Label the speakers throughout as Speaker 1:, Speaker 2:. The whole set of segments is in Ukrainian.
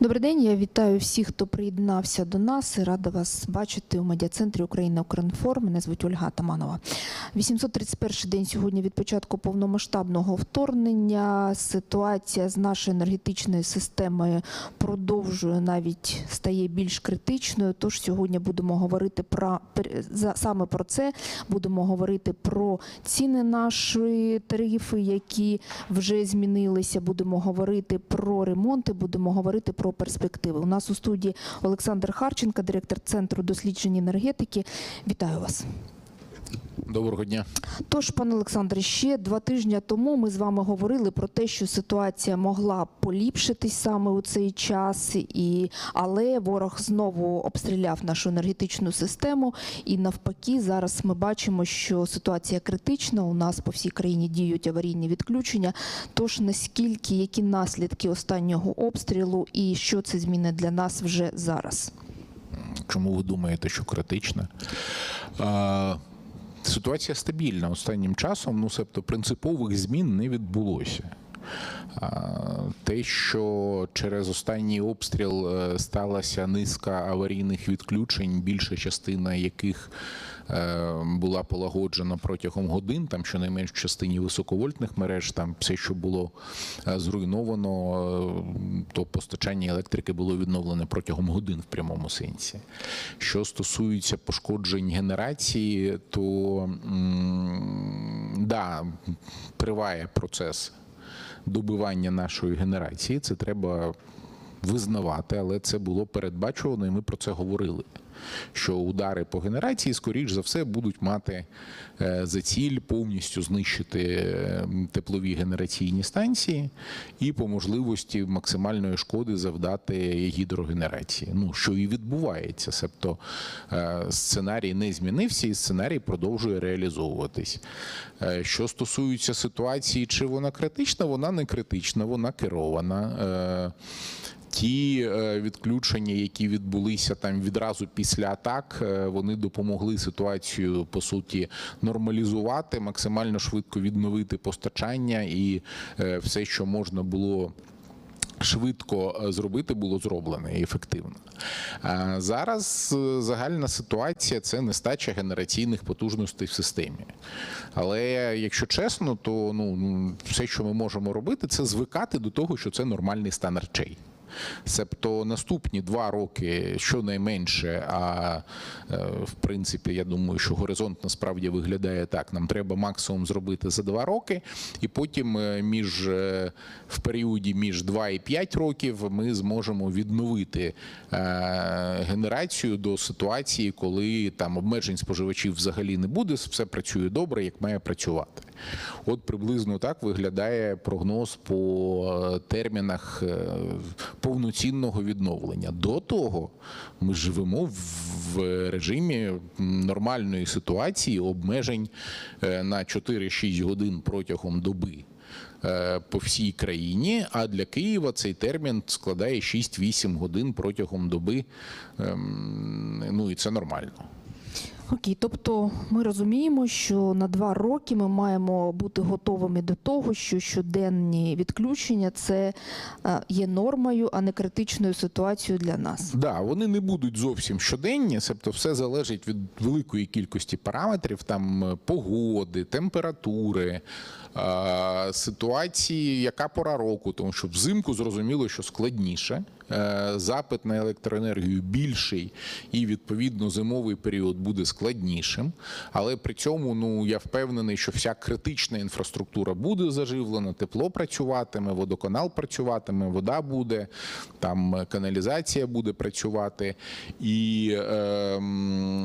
Speaker 1: Добрий день, я вітаю всіх, хто приєднався до нас. Рада вас бачити у медіа-центрі Україна Укрінформ. Мене звуть Ольга Таманова. 831 день сьогодні від початку повномасштабного вторгнення. Ситуація з нашою енергетичною системою продовжує навіть стає більш критичною. Тож сьогодні будемо говорити про саме про це. Будемо говорити про ціни нашої тарифи, які вже змінилися. Будемо говорити про ремонти, будемо говорити про перспективи. У нас у студії Олександр Харченко, директор центру досліджень енергетики. Вітаю вас.
Speaker 2: Доброго дня.
Speaker 1: Тож, пане Олександре, ще два тижні тому ми з вами говорили про те, що ситуація могла поліпшитись саме у цей час, і але ворог знову обстріляв нашу енергетичну систему. І навпаки, зараз ми бачимо, що ситуація критична. У нас по всій країні діють аварійні відключення. Тож наскільки які наслідки останнього обстрілу, і що це змінить для нас вже зараз?
Speaker 2: Чому ви думаєте, що критична? Ситуація стабільна останнім часом, ну себто принципових змін не відбулося. Те, що через останній обстріл е, сталася низка аварійних відключень, більша частина яких була полагоджена протягом годин, там щонайменш в частині високовольтних мереж, там все, що було е, зруйновано, е, то постачання електрики було відновлене протягом годин в прямому сенсі. Що стосується пошкоджень генерації, то да, триває процес добивання нашої генерації. Це треба визнавати, але це було передбачувано, і ми про це говорили. Що удари по генерації, скоріш за все, будуть мати е, за ціль повністю знищити е, теплові генераційні станції і по можливості максимальної шкоди завдати гідрогенерації. Ну що і відбувається, себто е, сценарій не змінився, і сценарій продовжує реалізовуватись. Що стосується ситуації, чи вона критична, вона не критична, вона керована. Ті е, відключення, які відбулися там відразу після атак, е, вони допомогли ситуацію по суті нормалізувати, максимально швидко відновити постачання і е, все, що можна було. Швидко зробити було зроблено і ефективно. А Зараз загальна ситуація це нестача генераційних потужностей в системі. Але якщо чесно, то ну все, що ми можемо робити, це звикати до того, що це нормальний стан речей. Себто наступні два роки щонайменше, а е, в принципі, я думаю, що горизонт насправді виглядає так. Нам треба максимум зробити за два роки, і потім е, між е, в періоді між 2 і 5 років ми зможемо відновити генерацію до ситуації, коли там обмежень споживачів взагалі не буде, все працює добре, як має працювати. От приблизно так виглядає прогноз по термінах повноцінного відновлення. До того ми живемо в режимі нормальної ситуації обмежень е, на 4-6 годин протягом доби е, по всій країні. А для Києва цей термін складає 6-8 годин протягом доби. Ем, Ну і це нормально.
Speaker 1: Окей, тобто ми розуміємо, що на два роки ми маємо бути готовими до того, що щоденні відключення це е, є нормою, а не критичною ситуацією для нас.
Speaker 2: Да, вони не будуть зовсім щоденні, тобто все залежить від великої кількості параметрів, там е, погоди, температури, е, ситуації, яка пора року, тому що взимку зрозуміло, що складніше. Е, Запит на електроенергію більший, і відповідно зимовий період буде складнішим. Але при цьому ну я впевнений, що вся критична інфраструктура буде заживлена, тепло працюватиме, водоканал працюватиме, вода буде, там каналізація буде працювати. І е,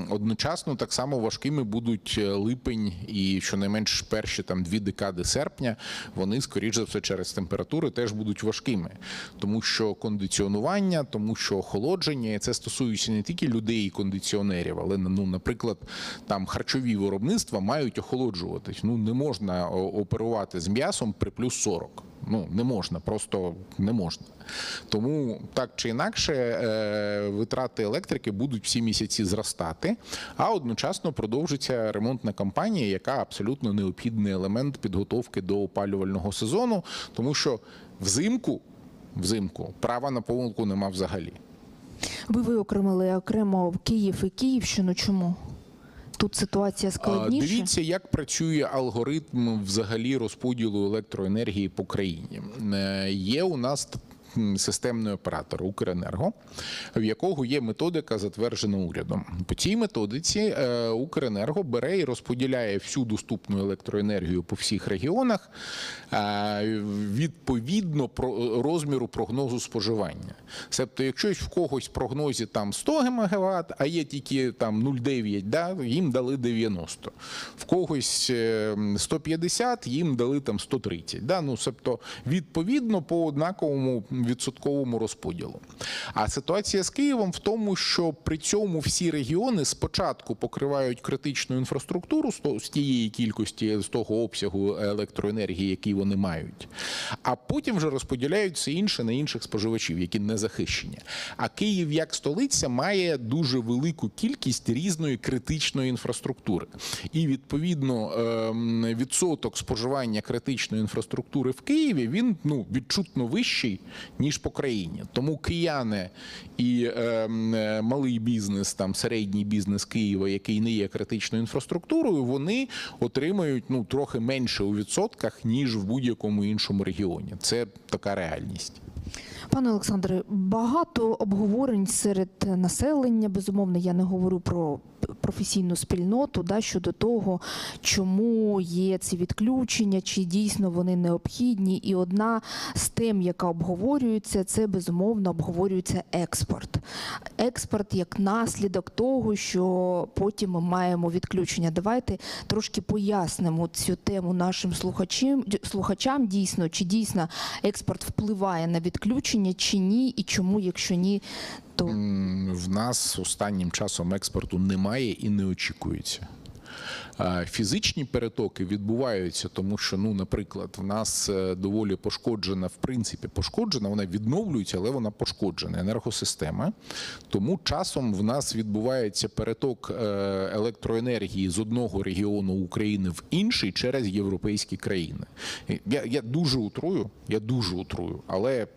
Speaker 2: одночасно так само важкими будуть е, липень і щонайменш перші там дві декади серпня. Вони, скоріш за все, через температури теж будуть важкими, тому що кондиціонування, тому що охолодження, і це стосується не тільки людей і кондиціонерів, але ну, наприклад, там харчові виробництва мають охолоджуватись. Ну не можна оперувати з м'ясом при плюс 40. Ну не можна, просто не можна. Тому так чи інакше е, витрати електрики будуть всі місяці зростати, а одночасно продовжиться ремонтна кампанія, яка абсолютно необхідний елемент підготовки до опалювального сезону, тому що взимку взимку. Права на помилку нема взагалі.
Speaker 1: Ви виокремили окремо Київ і Київщину. Чому? Тут ситуація складніша.
Speaker 2: Дивіться, як працює алгоритм взагалі розподілу електроенергії по країні. Е, Є у нас системний оператор Укренерго, в якого є методика, затверджена урядом. По цій методиці е, Укренерго бере і розподіляє всю доступну електроенергію по всіх регіонах е, відповідно розміру прогнозу споживання. Тобто, якщо в когось в прогнозі там 100 МВт, а є тільки там 0,9, да, їм дали 90. В когось е, 150, їм дали там 130. Да? Ну, тобто, відповідно по однаковому відсотковому розподілу. А ситуація з Києвом в тому, що при цьому всі регіони спочатку покривають критичну інфраструктуру з тієї кількості, з того обсягу електроенергії, який вони мають, а потім вже розподіляють все інше на інших споживачів, які не захищені. А Київ як столиця має дуже велику кількість різної критичної інфраструктури. І відповідно ем, відсоток споживання критичної інфраструктури в Києві він ну відчутно вищий ніж по країні. Тому кияни і ем, е, малий бізнес, там середній бізнес Києва, який не є критичною інфраструктурою, вони отримають ну трохи менше у відсотках ніж в будь-якому іншому регіоні. Це така реальність.
Speaker 1: Пане Олександре, багато обговорень серед населення. Безумовно, я не говорю про професійну спільноту да, щодо того, чому є ці відключення, чи дійсно вони необхідні. І одна з тем, яка обговорюється, це безумовно обговорюється експорт. Експорт як наслідок того, що потім ми маємо відключення. Давайте трошки пояснимо цю тему нашим слухачам, слухачам дійсно, чи дійсно експорт впливає на відключення, чи ні, і чому, якщо ні, то
Speaker 2: В нас останнім часом експорту немає і не очікується. Фізичні перетоки відбуваються, тому що, ну, наприклад, в нас е, доволі пошкоджена, в принципі, пошкоджена, вона відновлюється, але вона пошкоджена енергосистема. Тому часом в нас відбувається переток е, електроенергії з одного регіону України в інший через європейські країни. Я, я дуже утрую, я дуже утрую, але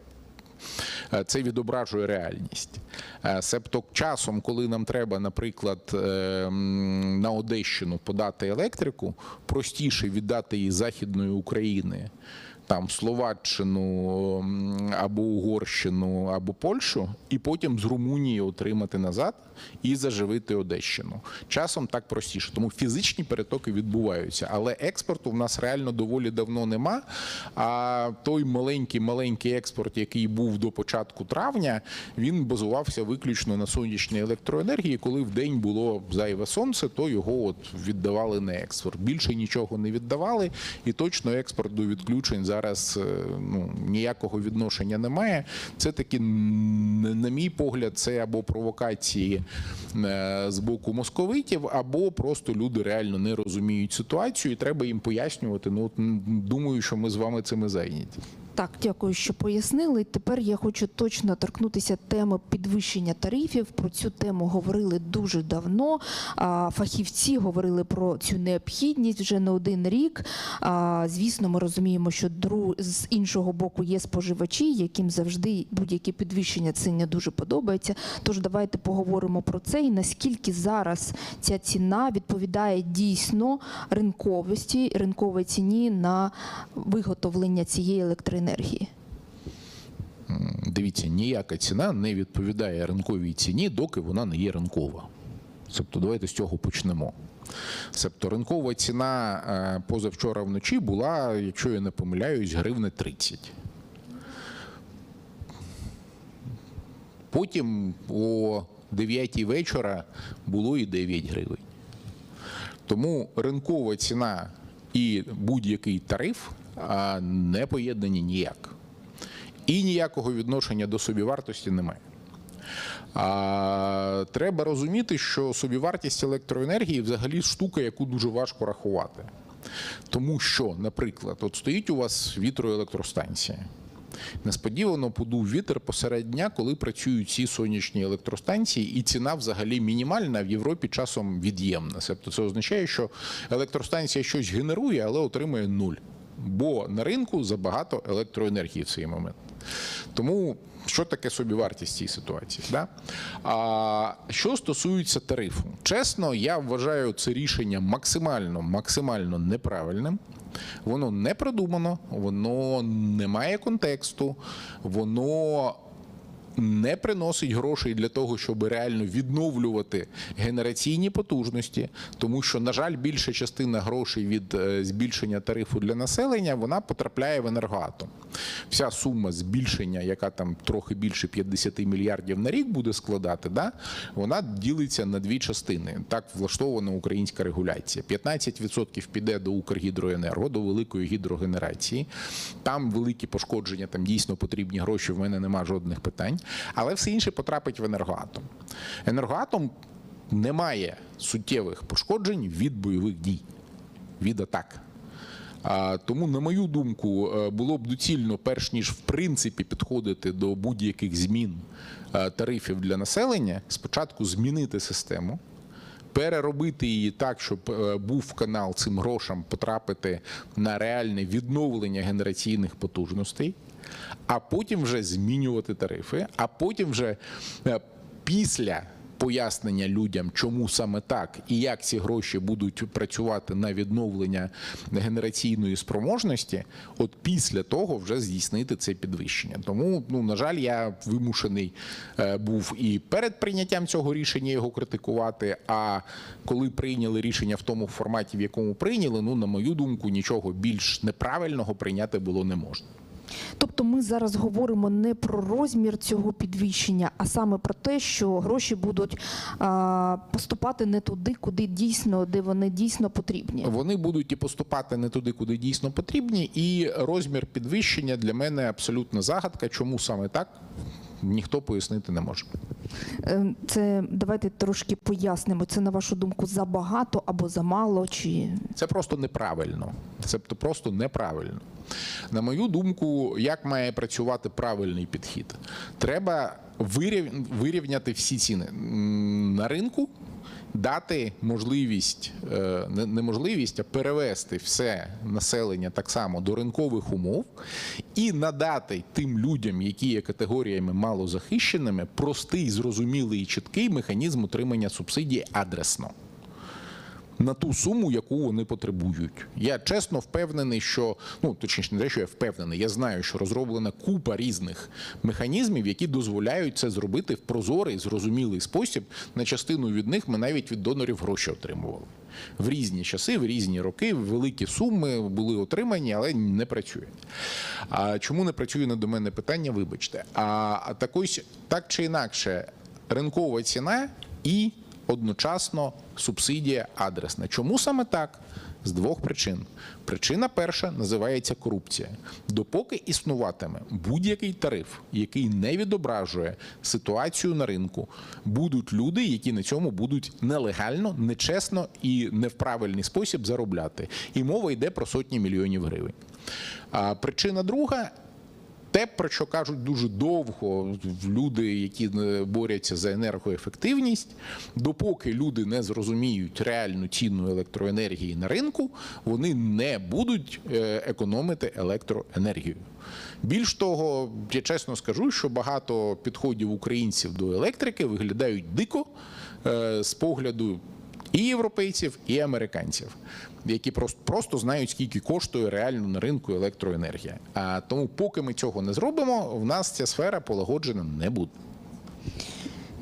Speaker 2: це відображує реальність. Е, Себто часом, коли нам треба, наприклад, е, на Одещину подати електрику, простіше віддати її Західної України. Там Словаччину або Угорщину, або Польщу, і потім з Румунії отримати назад і заживити Одещину. Часом так простіше. Тому фізичні перетоки відбуваються, але експорту в нас реально доволі давно нема. А той маленький маленький експорт, який був до початку травня, він базувався виключно на сонячній електроенергії. Коли в день було зайве сонце, то його от віддавали на експорт. Більше нічого не віддавали, і точно експорт до відключень зараз е, ну ніякого відношення немає. Це такі, на мій погляд, це або провокації е, з боку московитів, або просто люди реально не розуміють ситуацію, і треба їм пояснювати. Ну думаю, що ми з вами цими зайняті.
Speaker 1: Так, дякую, що пояснили. Тепер я хочу точно торкнутися теми підвищення тарифів. Про цю тему говорили дуже давно. Фахівці говорили про цю необхідність вже не один рік. Звісно, ми розуміємо, що з іншого боку є споживачі, яким завжди будь-які підвищення це не дуже подобається. Тож давайте поговоримо про це і наскільки зараз ця ціна відповідає дійсно ринковості, ринковій ціні на виготовлення цієї електроенергії.
Speaker 2: М, Дивіться, ніяка ціна не відповідає ринковій ціні, доки вона не є ринкова. Тобто, давайте з цього почнемо. Тобто ринкова ціна е, позавчора вночі була, якщо я не помиляюсь, гривни 30. Потім о 9 вечора було і 9 гривень. Тому ринкова ціна і будь-який тариф не поєднані ніяк. І ніякого відношення до собівартості немає. А, треба розуміти, що собівартість електроенергії взагалі штука, яку дуже важко рахувати. Тому що, наприклад, от стоїть у вас вітроелектростанція. Несподівано подув вітер посеред дня, коли працюють ці сонячні електростанції, і ціна взагалі мінімальна в Європі часом від'ємна. Тобто це означає, що електростанція щось генерує, але отримує нуль. Бо на ринку забагато електроенергії в цей момент. Тому що таке собівартість цієї ситуації? Да? А що стосується тарифу, чесно, я вважаю це рішення максимально, максимально неправильним. Воно не продумано, воно не має контексту, воно не приносить грошей для того, щоб реально відновлювати генераційні потужності, тому що, на жаль, більша частина грошей від е, збільшення тарифу для населення вона потрапляє в енергоатом. Вся сума збільшення, яка там трохи більше 50 мільярдів на рік буде складати, да, вона ділиться на дві частини. Так влаштована українська регуляція. 15% піде до Укргідроенерго, до великої гідрогенерації. Там великі пошкодження, там дійсно потрібні гроші. В мене нема жодних питань. Але все інше потрапить в енергоатом. Енергоатом не має суттєвих пошкоджень від бойових дій, від атак. Тому, на мою думку, е, було б доцільно, перш ніж в принципі підходити до будь-яких змін е, тарифів для населення, спочатку змінити систему. Переробити її так, щоб е, був канал цим грошам потрапити на реальне відновлення генераційних потужностей, а потім вже змінювати тарифи, а потім вже е, після пояснення людям, чому саме так і як ці гроші будуть працювати на відновлення генераційної спроможності, от після того вже здійснити це підвищення. Тому, ну на жаль, я вимушений е, був і перед прийняттям цього рішення його критикувати. А коли прийняли рішення в тому форматі, в якому прийняли, ну на мою думку, нічого більш неправильного прийняти було не можна.
Speaker 1: Тобто ми зараз говоримо не про розмір цього підвищення, а саме про те, що гроші будуть поступати не туди, куди дійсно, де вони дійсно потрібні.
Speaker 2: Вони будуть і поступати не туди, куди дійсно потрібні, і розмір підвищення для мене абсолютна загадка. Чому саме так? Ніхто пояснити не може.
Speaker 1: Е, Це давайте трошки пояснимо. Це на вашу думку забагато або замало, чи
Speaker 2: Це просто неправильно. Це просто неправильно. На мою думку, як має працювати правильний підхід? Треба вирівняти всі ціни на ринку. Дати можливість, е, не можливість, а перевести все населення так само до ринкових умов і надати тим людям, які є категоріями малозахищеними, простий, зрозумілий і чіткий механізм отримання субсидії адресно на ту суму, яку вони потребують. Я чесно впевнений, що ну точніше, не те, що я впевнений, я знаю, що розроблена купа різних механізмів, які дозволяють це зробити в прозорий, зрозумілий спосіб. На частину від них ми навіть від донорів гроші отримували. В різні часи, в різні роки, великі суми були отримані, але не працює. А чому не працює не до мене питання? Вибачте. А, а так ось так чи інакше, ринкова ціна і одночасно субсидія адресна. Чому саме так? З двох причин. Причина перша називається корупція. Допоки існуватиме будь-який тариф, який не відображує ситуацію на ринку, будуть люди, які на цьому будуть нелегально, нечесно і не в правильний спосіб заробляти. І мова йде про сотні мільйонів гривень. А причина друга те, про що кажуть дуже довго люди, які е, борються за енергоефективність, допоки люди не зрозуміють реальну ціну електроенергії на ринку, вони не будуть е, економити електроенергію. Більш того, я чесно скажу, що багато підходів українців до електрики виглядають дико е, з погляду і європейців, і американців, які просто, просто знають, скільки коштує реально на ринку електроенергія. А тому, поки ми цього не зробимо, в нас ця сфера полагоджена не буде.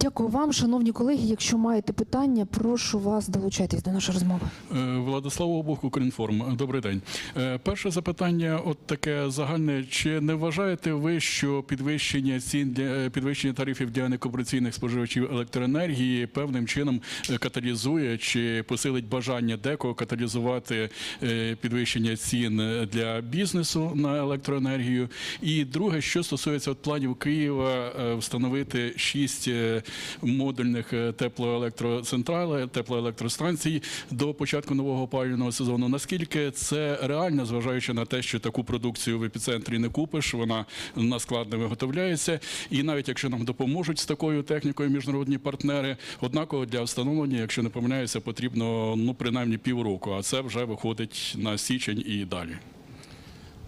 Speaker 1: Дякую вам, шановні колеги. Якщо маєте питання, прошу вас долучайтесь до нашої розмови.
Speaker 3: Е, Владислав Обух, Укрінформ. Добрий день. Е, Перше запитання, от таке загальне. Чи не вважаєте ви, що підвищення цін для е, підвищення тарифів для некомерційних споживачів електроенергії певним чином каталізує чи посилить бажання декого каталізувати підвищення цін для бізнесу на електроенергію? І друге, що стосується от планів Києва встановити шість модульних е, теплоелектроцентралей, теплоелектростанцій до початку нового опалювального сезону. Наскільки це реально, зважаючи на те, що таку продукцію в епіцентрі не купиш, вона на склад не виготовляється, і навіть якщо нам допоможуть з такою технікою міжнародні партнери, однаково для встановлення, якщо не помиляюся, потрібно ну принаймні півроку, а це вже виходить на січень і далі.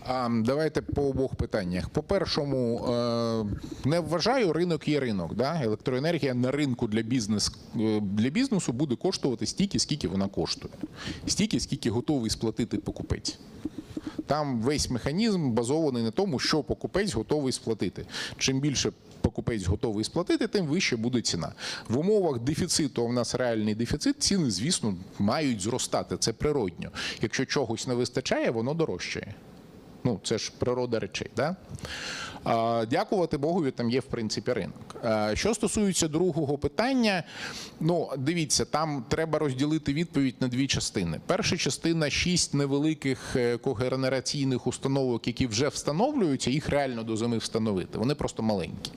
Speaker 2: Давайте по обох питаннях. По першому, е, не вважаю, ринок є ринок. Да? Електроенергія на ринку для, бізнес, е, для бізнесу буде коштувати стільки, скільки вона коштує, стільки, скільки готовий сплатити покупець. Там весь механізм базований на тому, що покупець готовий сплатити. Чим більше покупець готовий сплатити, тим вище буде ціна. В умовах дефіциту, а в нас реальний дефіцит, ціни, звісно, мають зростати. Це природньо. Якщо чогось не вистачає, воно дорожчає. Ну, це ж природа речей. Да? Дякувати Богові, там є в принципі ринок. Що стосується другого питання, ну дивіться, там треба розділити відповідь на дві частини. Перша частина шість невеликих е, когенераційних установок, які вже встановлюються, їх реально до зими встановити. Вони просто маленькі.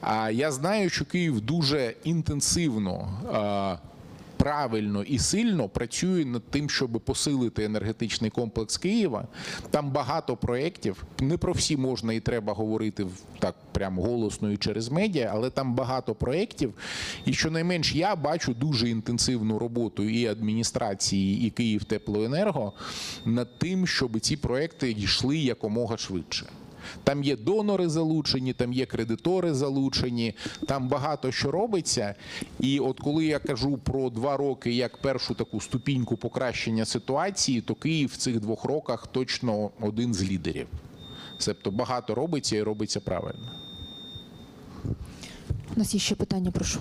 Speaker 2: А я знаю, що Київ дуже інтенсивно. Правильно і сильно працює над тим, щоб посилити енергетичний комплекс Києва. Там багато проєктів. Не про всі можна і треба говорити так прямо голосно і через медіа, але там багато проєктів. І щонайменш я бачу дуже інтенсивну роботу і адміністрації, і Київ Теплоенерго над тим, щоб ці проєкти йшли якомога швидше. Там є донори залучені, там є кредитори залучені, там багато що робиться. І от коли я кажу про два роки як першу таку ступіньку покращення ситуації, то Київ в цих двох роках точно один з лідерів. Себто багато робиться і робиться правильно.
Speaker 1: У нас є ще питання, прошу.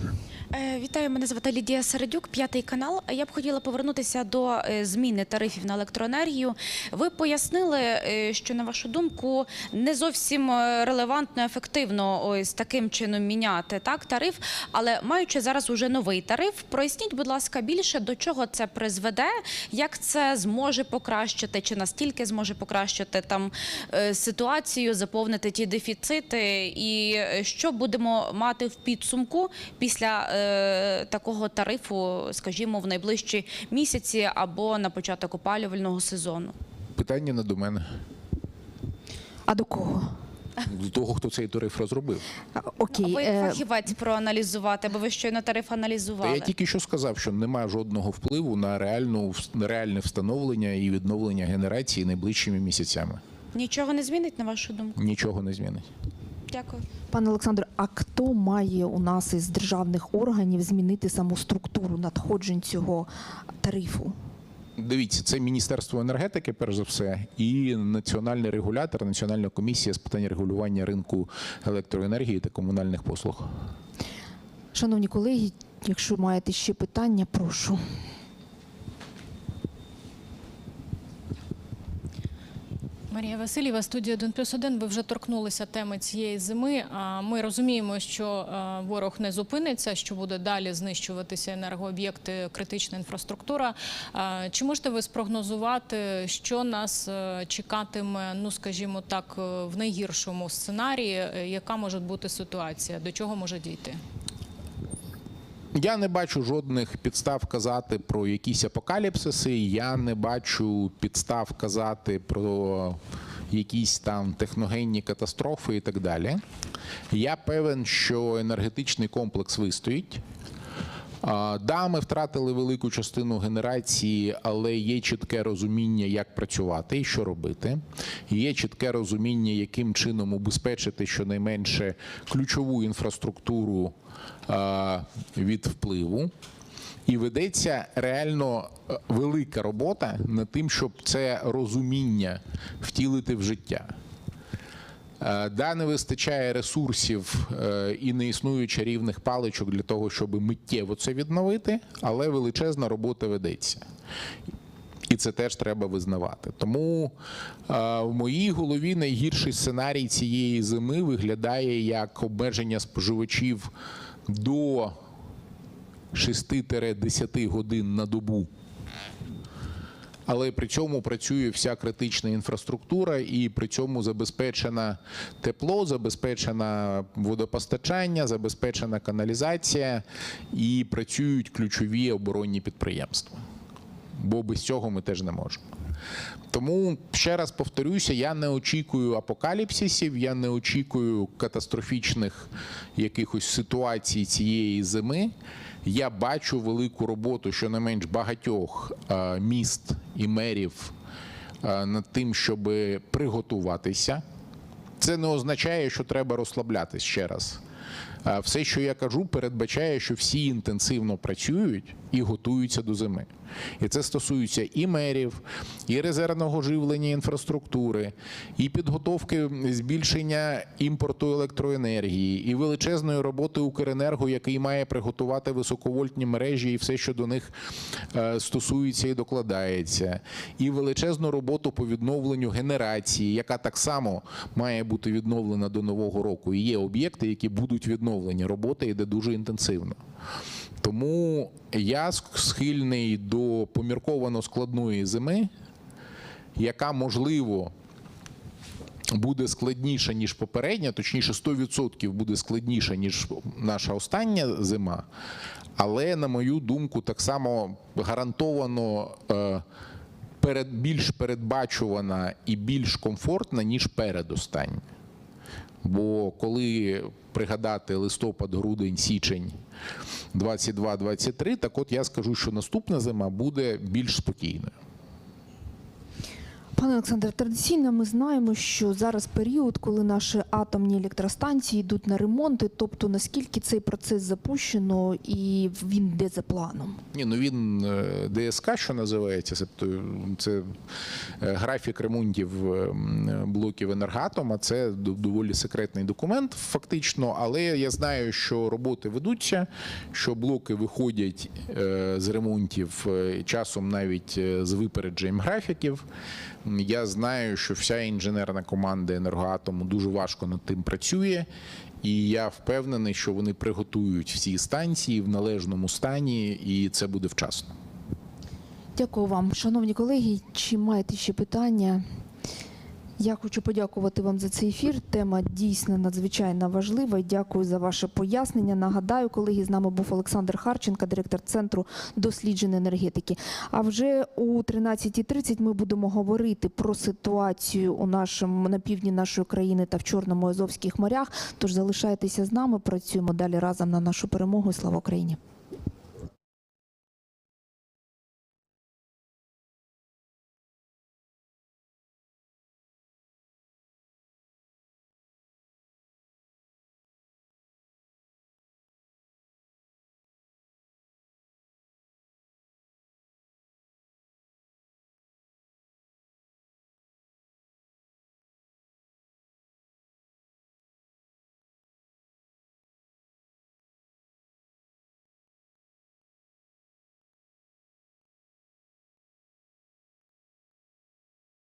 Speaker 4: Е, Вітаю, мене звати Лідія Середюк, п'ятий канал. Я б хотіла повернутися до е, зміни тарифів на електроенергію. Ви пояснили, е, що на вашу думку не зовсім релевантно, ефективно ось таким чином міняти так тариф. Але маючи зараз уже новий тариф, проясніть, будь ласка, більше до чого це призведе, як це зможе покращити, чи настільки зможе покращити там ситуацію, заповнити ті дефіцити, і що будемо мати в підсумку після е, такого тарифу, скажімо, в найближчі місяці або на початок опалювального сезону.
Speaker 2: Питання не до мене,
Speaker 1: А до кого?
Speaker 2: до того, хто цей тариф розробив.
Speaker 1: А, Окей.
Speaker 4: Ви
Speaker 1: е,
Speaker 4: фахівець проаналізувати, бо ви щойно тариф аналізували.
Speaker 2: Та я тільки що сказав, що немає жодного впливу на реальну на реальне встановлення і відновлення генерації найближчими місяцями.
Speaker 4: Нічого не змінить на вашу думку.
Speaker 2: Нічого не змінить.
Speaker 4: Дякую.
Speaker 1: Пане Олександре, а хто має у нас із державних органів змінити саму структуру надходжень цього тарифу?
Speaker 2: Дивіться, це Міністерство енергетики, перш за все, і національний регулятор, Національна комісія з питань регулювання ринку електроенергії та комунальних послуг.
Speaker 1: Шановні колеги, якщо маєте ще питання, прошу.
Speaker 5: Марія Васильєва, студія 1 плюс 1. Ви вже торкнулися теми цієї зими. Ми розуміємо, що е, ворог не зупиниться, що буде далі знищуватися енергооб'єкти, критична інфраструктура. Чи можете ви спрогнозувати, що нас е, чекатиме, ну скажімо так, е, в найгіршому сценарії? Е, Яка може бути ситуація? До чого може дійти?
Speaker 2: Я не бачу жодних підстав казати про якісь апокаліпсиси. Я не бачу підстав казати про якісь там техногенні катастрофи і так далі. Я певен, що енергетичний комплекс вистоїть. Да, ми втратили велику частину генерації, але є чітке розуміння, як працювати і що робити. Є чітке розуміння, яким чином убезпечити щонайменше ключову інфраструктуру від впливу. І ведеться реально е, велика робота над тим, щоб це розуміння втілити в життя. Е, Да, не вистачає ресурсів е, і не існує чарівних паличок для того, щоб миттєво це відновити, але величезна робота ведеться. І це теж треба визнавати. Тому е, в моїй голові найгірший сценарій цієї зими виглядає як обмеження споживачів до 6-10 годин на добу але при цьому працює вся критична інфраструктура, і при цьому забезпечена тепло, забезпечена водопостачання, забезпечена каналізація і працюють ключові оборонні підприємства. Бо без цього ми теж не можемо. Тому ще раз повторюся: я не очікую апокаліпсисів, я не очікую катастрофічних якихось ситуацій цієї зими. Я бачу велику роботу щонайменш багатьох е, міст і мерів е, над тим, щоб приготуватися. Це не означає, що треба розслаблятись ще раз. Все, що я кажу, передбачає, що всі інтенсивно працюють і готуються до зими. І це стосується і мерів, і резервного живлення інфраструктури, і підготовки збільшення імпорту електроенергії, і величезної роботи Укренерго, який має приготувати високовольтні мережі і все, що до них е, стосується і докладається, і величезну роботу по відновленню генерації, яка так само має бути відновлена до нового року. І є об'єкти, які будуть відновлені. Робота йде дуже інтенсивно. Тому я схильний до помірковано складної зими, яка можливо буде складніша, ніж попередня, точніше, 100% буде складніша, ніж наша остання зима. Але, на мою думку, так само гарантовано е, більш передбачувана і більш комфортна, ніж передостання. Бо коли пригадати листопад, грудень, січень 22-23, так от я скажу, що наступна зима буде більш спокійною.
Speaker 1: Пане Олександре, традиційно ми знаємо, що зараз період, коли наші атомні електростанції йдуть на ремонти, тобто наскільки цей процес запущено і він йде за планом.
Speaker 2: Ні, ну він е, ДСК, що називається, тобто це е, графік ремонтів е, блоків енергатома. Це доволі секретний документ, фактично. Але я знаю, що роботи ведуться, що блоки виходять з ремонтів часом навіть з випередженням графіків. Я знаю, що вся інженерна команда енергоатому дуже важко над тим працює. І я впевнений, що вони приготують всі станції в належному стані, і це буде вчасно.
Speaker 1: Дякую вам, шановні колеги. Чи маєте ще питання? Я хочу подякувати вам за цей ефір. Тема дійсно надзвичайно важлива. Дякую за ваше пояснення. Нагадаю, колеги, з нами був Олександр Харченко, директор центру досліджень енергетики. А вже у 13.30 ми будемо говорити про ситуацію у нашому на півдні нашої країни та в Чорному Азовських морях. Тож залишайтеся з нами. Працюємо далі разом на нашу перемогу. Слава Україні!